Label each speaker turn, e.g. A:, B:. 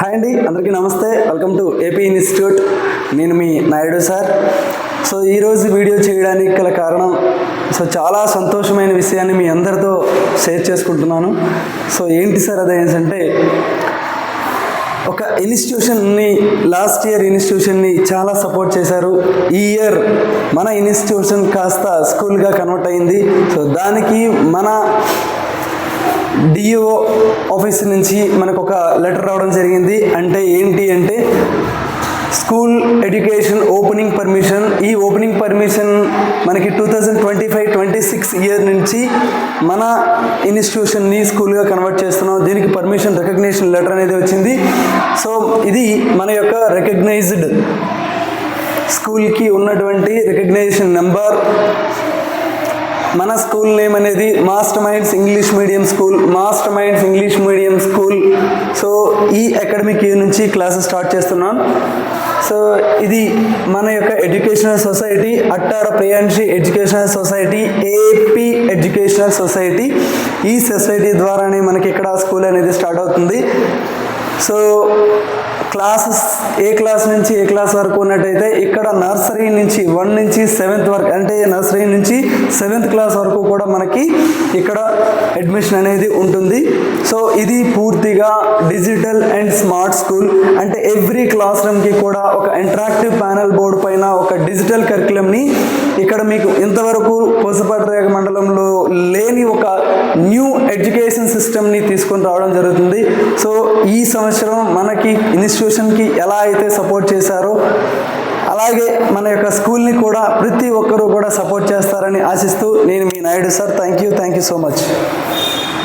A: Hi అండి అందరికీ నమస్తే. వెల్కమ్ టు ఏపీ ఇన్స్టిట్యూట్ నేను మీ నాయుడు సార్. సో ఈరోజు వీడియో చేయడానికి గల కారణం సో చాలా సంతోషమైన విషయాన్ని మీ అందరితో షేర్ చేసుకుంటున్నాను. సో ఏంటి సార్ అది ఏంటంటే ఒక ఇన్స్టిట్యూషన్ని లాస్ట్ ఇయర్ ఇన్స్టిట్యూషన్ని చాలా సపోర్ట్ చేశారు. ఈ ఇయర్ మన ఇన్స్టిట్యూషన్ కాస్త స్కూల్గా కన్వర్ట్ అయింది. సో దానికి మన డిఓ ఆఫీస్ నుంచి మనకు ఒక లెటర్ రావడం జరిగింది. అంటే ఏంటి అంటే స్కూల్ ఎడ్యుకేషన్ ఓపెనింగ్ పర్మిషన్ ఈ ఓపెనింగ్ పర్మిషన్ మనకి two thousand twenty five twenty six year నుంచి మన ఇన్స్టిట్యూషన్ని స్కూల్గా కన్వర్ట్ చేస్తున్నాం. దీనికి పర్మిషన్ రికగ్నేషన్ లెటర్ అనేది వచ్చింది. సో ఇది మన యొక్క రికగ్నైజ్డ్ స్కూల్కి ఉన్నటువంటి రికగ్నైజేషన్ నెంబర్ మన స్కూల్ నేమ్ అనేది Master Minds English medium school Master Minds English medium school. So ఈ అకాడమిక్ ఇయర్ నుంచి క్లాసెస్ స్టార్ట్ చేస్తున్నాం. సో ఇది మన యొక్క educational society Attara Priyanshi educational society AP educational society. ఈ సొసైటీ ద్వారానే మనకి ఇక్కడ స్కూల్ అనేది స్టార్ట్ అవుతుంది. సో క్లాసెస్ ఏ క్లాస్ నుంచి ఏ క్లాస్ వరకు ఉన్నట్టయితే ఇక్కడ నర్సరీ నుంచి వన్ నుంచి సెవెంత్ వరకు అంటే నర్సరీ నుంచి సెవెంత్ క్లాస్ వరకు కూడా మనకి ఇక్కడ అడ్మిషన్ అనేది ఉంటుంది. సో ఇది పూర్తిగా డిజిటల్ అండ్ స్మార్ట్ స్కూల్. అంటే ఎవ్రీ క్లాస్ రూమ్కి కూడా ఒక ఇంటరాక్టివ్ ప్యానల్ బోర్డు పైన ఒక డిజిటల్ కరికులంని ఇక్కడ మీకు ఇంతవరకు కోసపాటి మండలంలో లేని ఒక న్యూ ఎడ్యుకేషన్ సిస్టమ్ని తీసుకొని రావడం జరుగుతుంది. సో ఈ సంవత్సరం మనకి ఇన్స్టిట్యూషన్కి ఎలా అయితే సపోర్ట్ చేశారో అలాగే మన యొక్క స్కూల్ని కూడా ప్రతి ఒక్కరూ కూడా సపోర్ట్ చేస్తారని ఆశిస్తూ నేను మీ Naidu sir thank you thank you so much